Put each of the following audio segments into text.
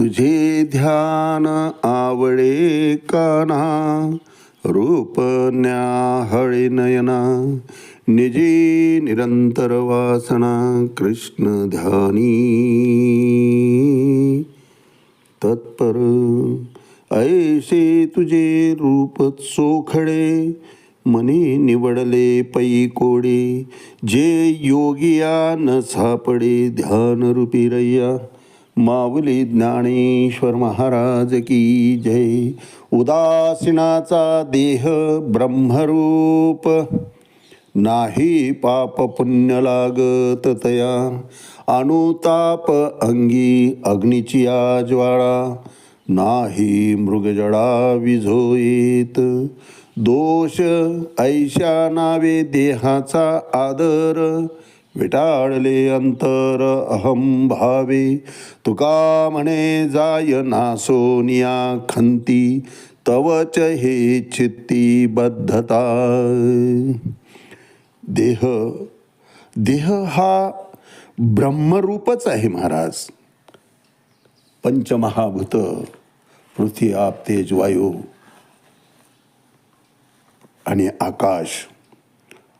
तुझे ध्यान आवडे काना रूप न्याहळे नयना निजी निरंतर वासना कृष्ण ध्यानी। तत्पर ऐसे तुझे रूप चोखडे मनी निवडले पै कोडे जे योगिया न सापडे ध्यान रूपी रय्या माऊली ज्ञानेश्वर महाराज की जय. उदासीनाचा देह ब्रह्मरूप. नाही पाप पुण्य लागत तया. अनुताप अंगी अग्नीची आज्वाळा नाही मृगजळा विझोयेत. दोष ऐशा नावे देहाचा आदर. विटाळले अंतर अहम भावे तुका म्हणे जाय नासोनिया खंती तवच हे चित्ती बद्धता. देह देह हा ब्रह्मरूपच आहे महाराज. पंचमहाभूत पृथ्वी आप तेज वायू आणि आकाश.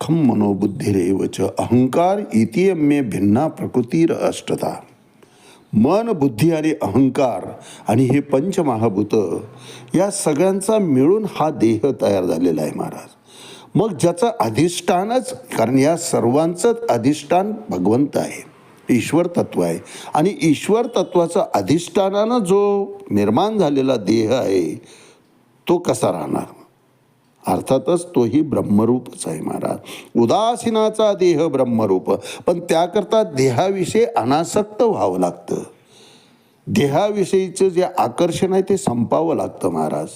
खम मनोबुद्धिरेवच अहंकार इतियम्य भिन्ना प्रकृतीर अष्टता। मन बुद्धी आणि अहंकार आणि हे पंचमहाभूत या सगळ्यांचा मिळून हा देह तयार झालेला आहे महाराज. मग ज्याचं अधिष्ठानच कारण या सर्वांचंच अधिष्ठान भगवंत आहे ईश्वर तत्व आहे आणि ईश्वर तत्वाचं अधिष्ठानानं जो निर्माण झालेला देह आहे तो कसा राहणार? अर्थातच तोही ब्रह्मरूपच आहे महाराज. उदासीनाचा देह ब्रह्मरूप. पण त्याकरता देहाविषयी अनासक्त व्हावं लागतं. देहाविषयीचं जे आकर्षण आहे ते संपावं लागतं महाराज.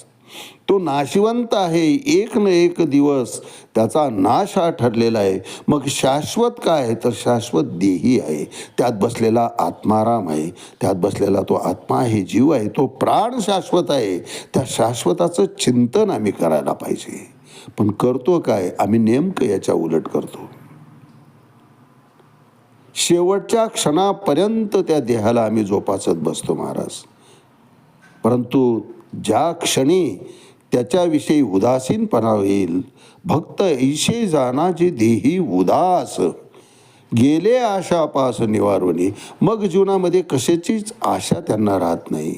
तो नाशिवंत आहे. एक न एक दिवस त्याचा नाश हा ठरलेला आहे. मग शाश्वत काय आहे? तर शाश्वत देही आहे. त्यात बसलेला आत्माराम आहे. त्यात बसलेला तो आत्मा आहे जीव आहे. तो प्राण शाश्वत आहे. त्या शाश्वताचं चिंतन आम्ही करायला पाहिजे. पण करतो काय? आम्ही नेमकं याच्या उलट करतो. शेवटच्या क्षणापर्यंत त्या देहाला आम्ही जोपासत बसतो महाराज. परंतु ज्या क्षणी त्याच्याविषयी उदासीनपणा होईल भक्त ऐशे जाना जे देही उदास. गेले आशापास निवारवणी मग जीवनामध्ये कशाचीच आशा त्यांना राहत नाही.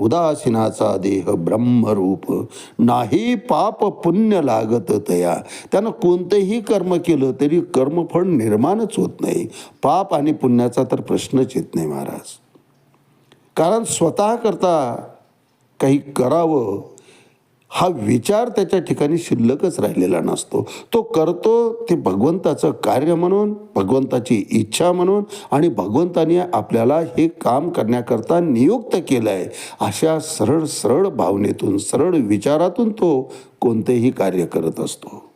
उदासीनाचा देह ब्रह्मरूप नाही पाप पुण्य लागत तया. त्यानं कोणतंही कर्म केलं तरी कर्मफळ निर्माणच होत नाही. पाप आणि पुण्याचा तर प्रश्नच येत नाही महाराज. कारण स्वतः करता काही करावं हा विचार त्याच्या ठिकाणी शिल्लकच राहिलेला नसतो. तो करतो ते भगवंताचं कार्य म्हणून भगवंताची इच्छा म्हणून आणि भगवंताने आपल्याला हे काम करण्याकरता नियुक्त केलं आहे अशा सरळ सरळ भावनेतून सरळ विचारातून तो कोणतेही कार्य करत असतो.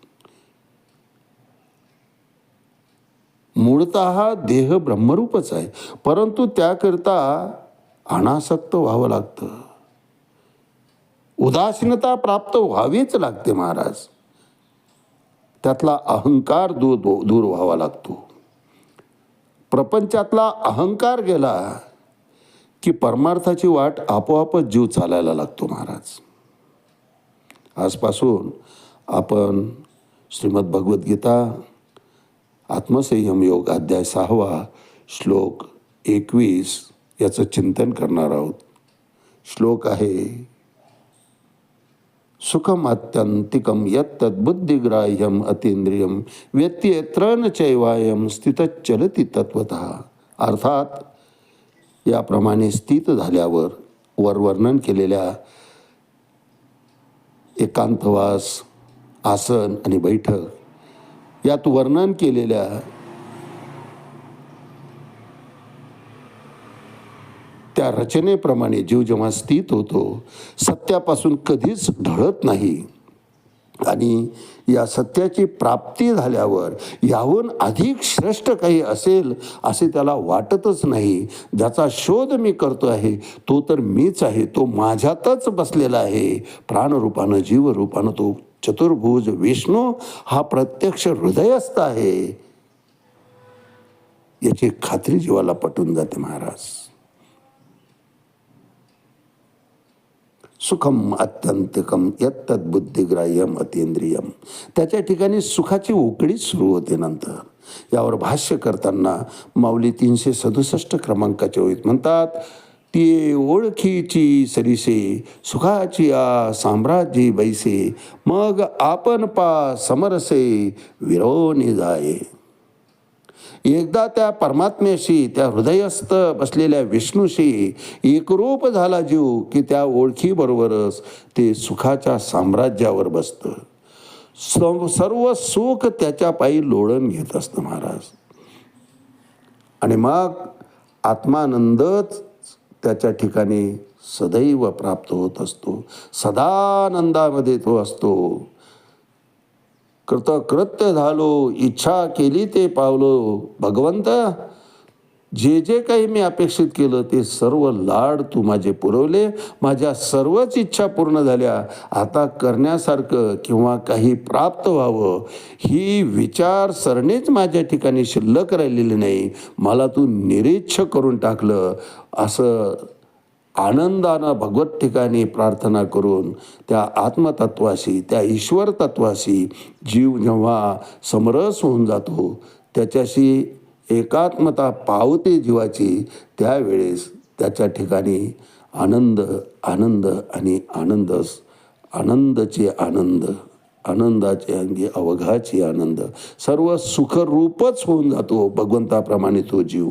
मूळत हा देह ब्रह्मरूपच आहे. परंतु त्याकरता अनासक्त व्हावं लागतं. उदासीनता प्राप्त व्हावीच लागते महाराज. त्यातला अहंकार दूर दूर व्हावा लागतो. प्रपंचातला अहंकार गेला की परमार्थाची वाट आपोआपच जीव चालायला लागतो महाराज. आजपासून आपण श्रीमद भगवद्गीता आत्मसंयम योग अध्याय सहावा श्लोक एकवीस याचं चिंतन करणार आहोत. श्लोक आहे सुखम अत्यंतिकम यत्तद्बुद्धिग्राह्यम अतींद्रियम व्यत्यत्र न चैवायम स्थितचलती तत्वत अर्थात याप्रमाणे स्थित झाल्यावर वर वर्णन केलेल्या एकांतवास आसन आणि बैठक यात वर्णन केलेल्या त्या रचनेप्रमाणे जीव जेव्हा स्थित होतो सत्यापासून कधीच ढळत नाही. आणि या सत्याची प्राप्ती झाल्यावर याहून अधिक श्रेष्ठ काही असेल असे त्याला वाटतच नाही. ज्याचा शोध मी करतो आहे तो तर मीच आहे तो माझ्यातच बसलेला आहे. प्राणरूपानं जीवरूपानं तो चतुर्भुज विष्णू हा प्रत्यक्ष हृदयस्थ आहे. याची खात्री जीवाला पटून जाते महाराज. सुखम अत्यंतिकम यत्तद बुद्धिग्राह्यम अतिंद्रियम त्याच्या ठिकाणी सुखाची उकळीच सुरू होते नंतर. यावर भाष्य करताना माऊली तीनशे सदुसष्ट क्रमांकाचे होईत म्हणतात ती ओळखीची सरिसे सुखाची आ साम्राज्य बैसे मग आपण पा समरसे विरोनी जाये. एकदा त्या परमात्म्याशी त्या हृदयस्थ बसलेल्या विष्णूशी एकरूप झाला जीव की त्या ओळखीबरोबरच ते सुखाच्या साम्राज्यावर बसतं. सर्व सर्व सुख त्याच्या पायी लोळण घेत असतं महाराज. आणि मग आत्मानंदच त्याच्या ठिकाणी सदैव प्राप्त होत असतो. सदानंदामध्ये तो असतो. कृतकृत्य झालो इच्छा केली ते पावलो. भगवंत जे जे काही मी अपेक्षित केलं ते सर्व लाड तू माझे पुरवले. माझ्या सर्वच इच्छा पूर्ण झाल्या. आता करण्यासारखं किंवा काही प्राप्त व्हावं ही विचारसरणीच माझ्या ठिकाणी शिल्लक राहिलेली नाही. मला तू निरीच्छ करून टाकलं. असं आनंदानं भगवत ठिकाणी प्रार्थना करून त्या आत्मतत्वाशी त्या ईश्वर तत्वाशी जीव जेव्हा समरस होऊन जातो त्याच्याशी एकात्मता पावते जीवाची त्यावेळेस त्याच्या ठिकाणी आनंद आनंद आणि आनंदच आनंदचे आनंद आनंदाचे अंगी अवघाची आनंद सर्व सुखरूपच होऊन जातो. भगवंताप्रमाणे तो जीव.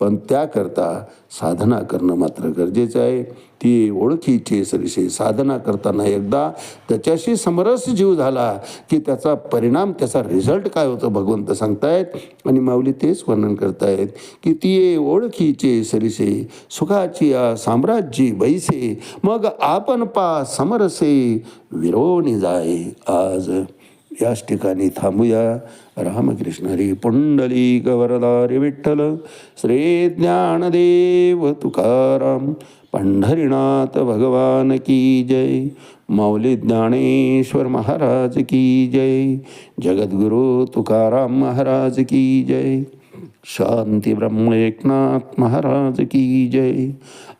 पण त्याकरता साधना करणं मात्र गरजेचं आहे. ती ओळखीची सरीसे साधना करताना एकदा त्याच्याशी समरस जीव झाला की त्याचा परिणाम त्याचा रिझल्ट काय होतं भगवंत सांगतायत. आणि माऊली तेच वर्णन करतायत की ती ओळखीचे सरीसे सुखाची आ साम्राज्य बैसे मग आपण पा समरसे विरोणी जाय आज. याच ठिकाणी थांबूया. रामकृष्ण हरी पुंडली गवरदारी विठ्ठल श्री ज्ञानदेव तुकाराम पंढरीनाथ भगवान की जय माऊली ज्ञानेश्वर महाराज की जय जगद्गुरु तुकाराम महाराज की जय शांती ब्रह्म एकनाथ महाराज की जय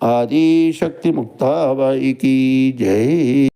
आदि शक्ती मुक्ताबाई की जय।